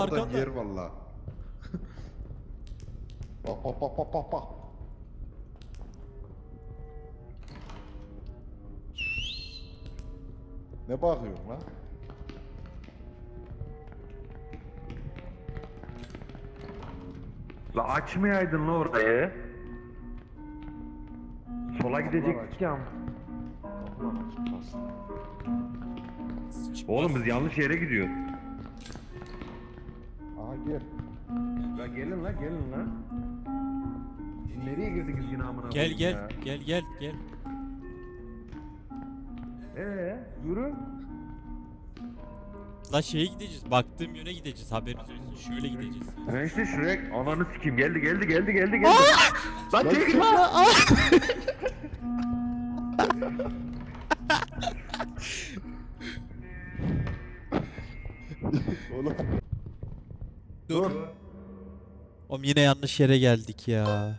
Arkanda. yer valla. bak bak bak bak bak bak. Ne bakıyorsun lan? La açmayaydın la orayı. Sola gidecektik ya. Oğlum biz yanlış yere gidiyoruz. Gel. La gelin la gelin la. Nereye girdik biz yine amına Gel koyayım gel ya? gel gel gel. Ee, yürü. La şeye gideceğiz. Baktığım yöne gideceğiz. Haberiniz olsun. Şöyle gideceğiz. Ben işte şuraya ananı sikeyim geldi geldi geldi geldi geldi. Lan çekil. Oğlum. Dur. Oğlum yine yanlış yere geldik ya.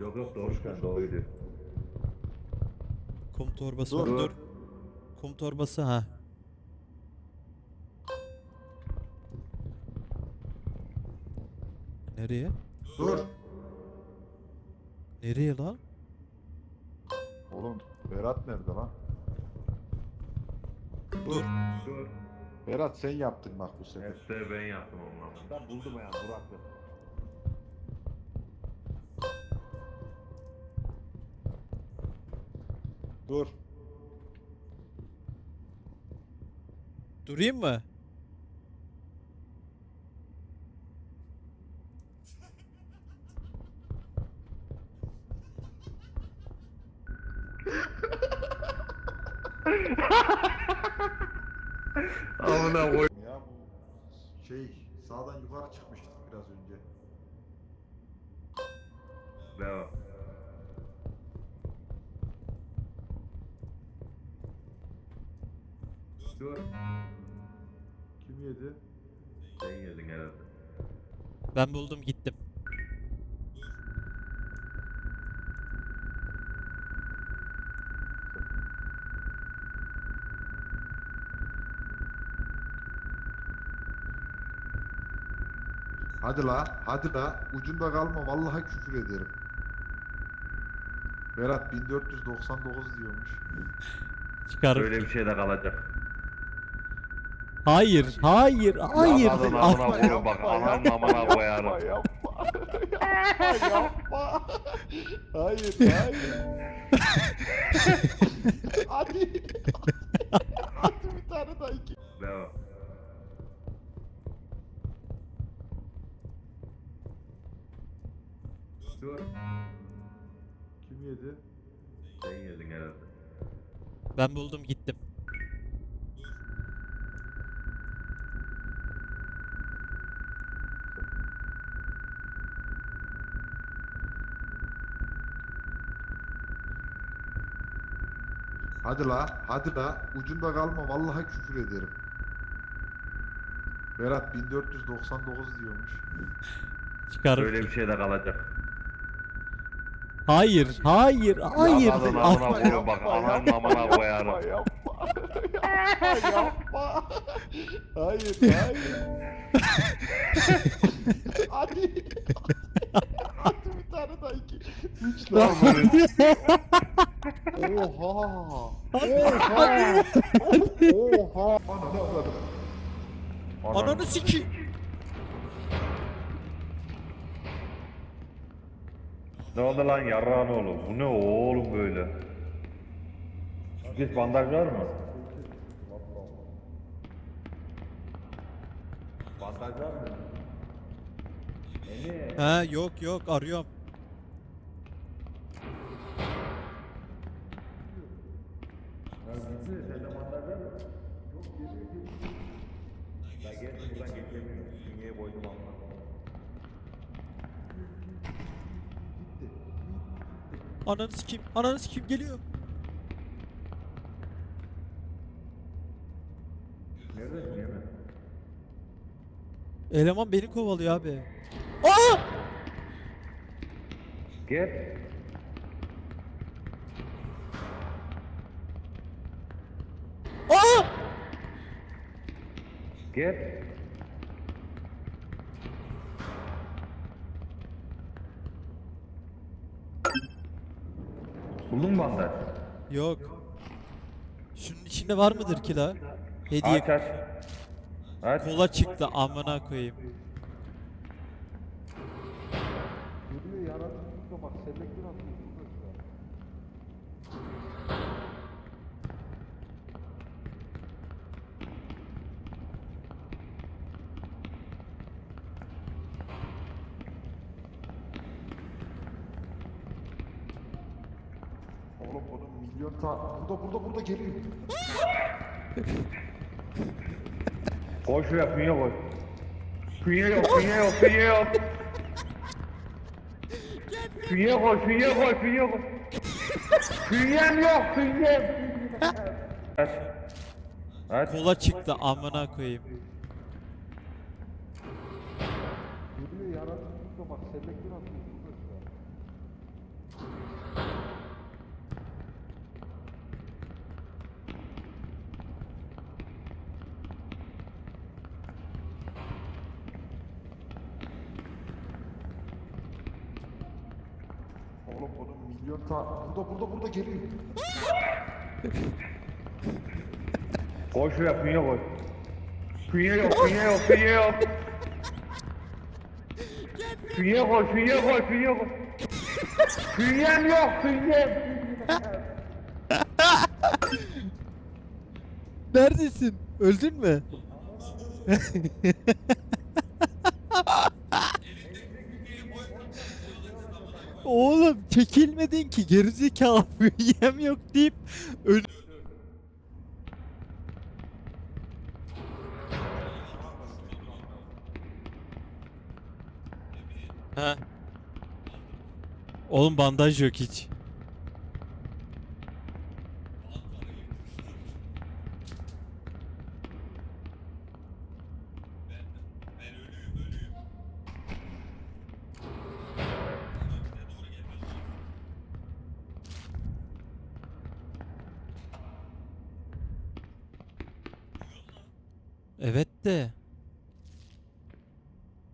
Yok yok doğru ben doğruydu. Kum torbası Dur. dur. Kum torbası ha. Nereye? Dur. Nereye lan? Oğlum Berat nerede lan? Dur. Dur. Berat sen yaptın bak bu sefer. Hepsi ben yaptım onları. Ben buldum ya Burak'ı. Dur. Durayım mı? Amına koy. Ya bu şey sağdan yukarı çıkmıştık biraz önce. Devam. Dur. Kim yedi? Sen geldin herhalde. Ben buldum gittim. Hadi la, hadi la. Ucunda kalma vallahi küfür ederim. Berat 1499 diyormuş. Çıkarım. Böyle bir şey de kalacak. Hayır, hayır, hayır. Ananın amına koyun bak ananın amına koyarım. Yapma, yapma. yapma, yapma. Hayır, hayır. hadi bir tane daha iki. Devam. Dur. Kim yedi? Sen geldin herhalde. Ben buldum gittim. Hadi la, hadi la. Ucunda kalma vallahi küfür ederim. Berat 1499 diyormuş. Çıkarım. Böyle bir şey de kalacak. Hayır, hayır, hayır. Ananın amına koyun bak ananın amına koyarım. Yapma, yapma, yapma. Hayır, hayır. hadi. hadi bir tane daha iki. Üç la. Oha. Oha. Oha. Ananı Ananı sikeyim. Ne oldu lan yarrağın oğlum? Bu ne oğlum böyle? Git bandaj var mı? Bandaj var mı? Eni. Ha yok yok arıyorum. Ya gel buradan geçemiyor. Dünyaya koydum amma. Ananı sikeyim, ananı sikeyim geliyor. Eleman beni kovalıyor abi. Aa! Gel. Aa! Gel. Buldun mu bandaj? Yok. Şunun içinde var mıdır ki la? Hediye Aç aç. Aç. kola çıktı amına koyayım. Geliyor yaratıcı bak selektör atıyor. Bunun milyon ta... Burada burada burada geliyor. Koy şuraya künye koy. Künye yok künye yok künye yok. Künye koy künye koy künye koy. Künyem yok künyem. Aç. Aç. Kola çıktı amına koyayım. Geliyor yaratıcı bak selektör atıyor. Oğlum bunun milyon ta... Burada burada burada geliyor. Koy şuraya künye koy. Künye yok künye yok künye yok. Künye koy künye koy künye koy. Künyem yok künyem. Neredesin? Öldün mü? Oğlum çekilmedin ki gerizekalı yem yok deyip öl Ha. Oğlum bandaj yok hiç. Evet de.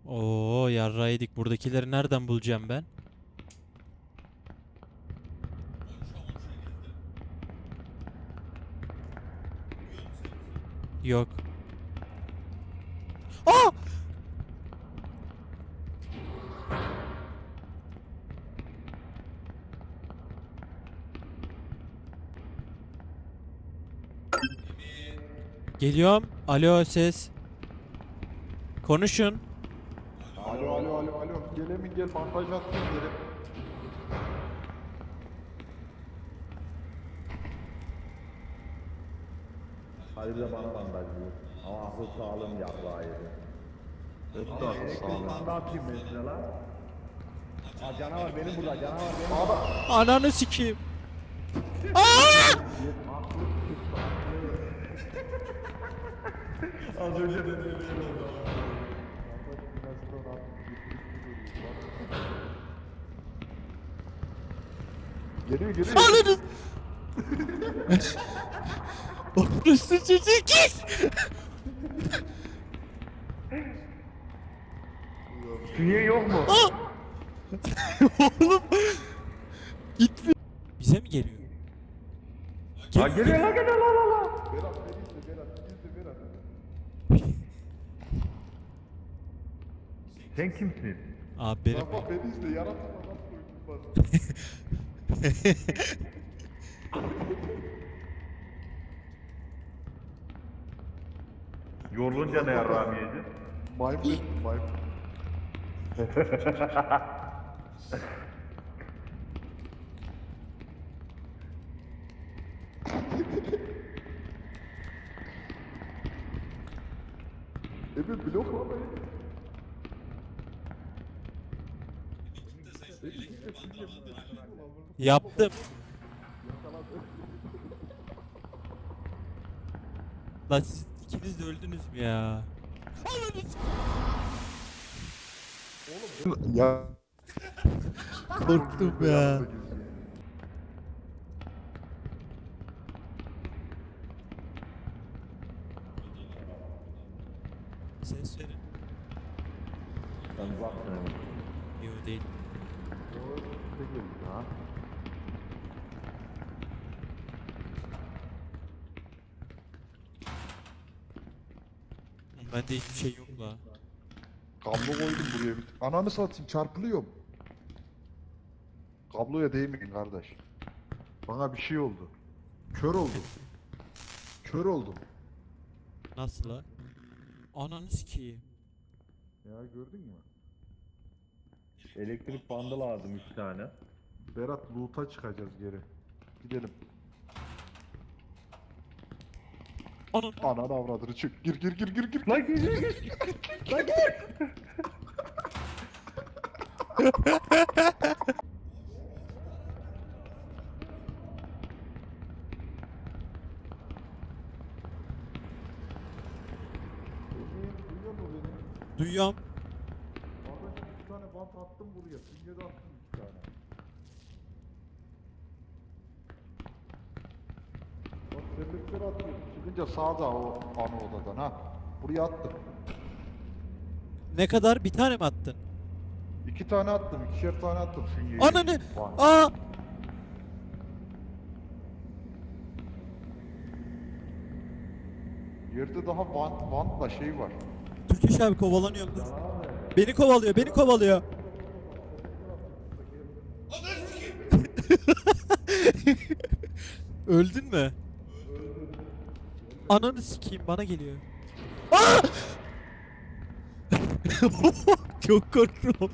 Oo yarra yedik. Buradakileri nereden bulacağım ben? Yok. Aa! Geliyorum. Alo ses. Konuşun. Alo alo alo alo. Gel Emin gel bandaj attım gel. Hadi de bana bandaj bu. Ama akıl yedi. Hep de akıl sağlığı. Ne yapayım mesela? Aa canavar benim burada canavar benim. Ananı sikeyim. Az önce de öyle Geliyor geliyor. Ananı. Orası çocuk git. Künye yok mu? Oğlum. Gitme. Bize mi geliyor? Ha geliyor lan geliyor lan lan lan. Berat beni izle Berat. İzle Berat. Sen kimsin? Abi benim. Bak bak beni izle. Yaratıcı adam koydum. Yorulunca ne yarrağım yedi? Maymun ettim maymun. Emin bloklama beni. Yaptım. Lan siz ikiniz de öldünüz mü ya? Ya. Korktum ya. Ses verin. Ben uzak Yok değil. 크게 있다. Bende hiçbir şey yok la. Kablo koydum buraya. bir- Ananı satayım çarpılıyorum. Kabloya değmeyin kardeş. Bana bir şey oldu. Kör oldum. Kör oldum. Nasıl la? Ananı sikeyim. Ya gördün mü? Elektrik bandı lazım 3 tane. Berat loot'a çıkacağız geri. Gidelim. Ananı avradını çık. Gir gir gir gir gir. Lan gir gir gir. Lan gir. Duyuyor mu beni? Duyuyorum. Kardeşim bir tane bant attım buraya. Simge de attım bir tane. Reflektör atıyorum. Çıkınca sağda o ana odadan ha. Buraya attım. Ne kadar? Bir tane mi attın? İki tane attım. ikişer tane attım süngeye. Ananı. Bant. Aa! Yerde daha bant, bantla şey var. Türkeş abi kovalanıyorum dur. Beni kovalıyor, beni kovalıyor. Öldün mü? Ananı sikeyim bana geliyor. Aa! Çok korktum.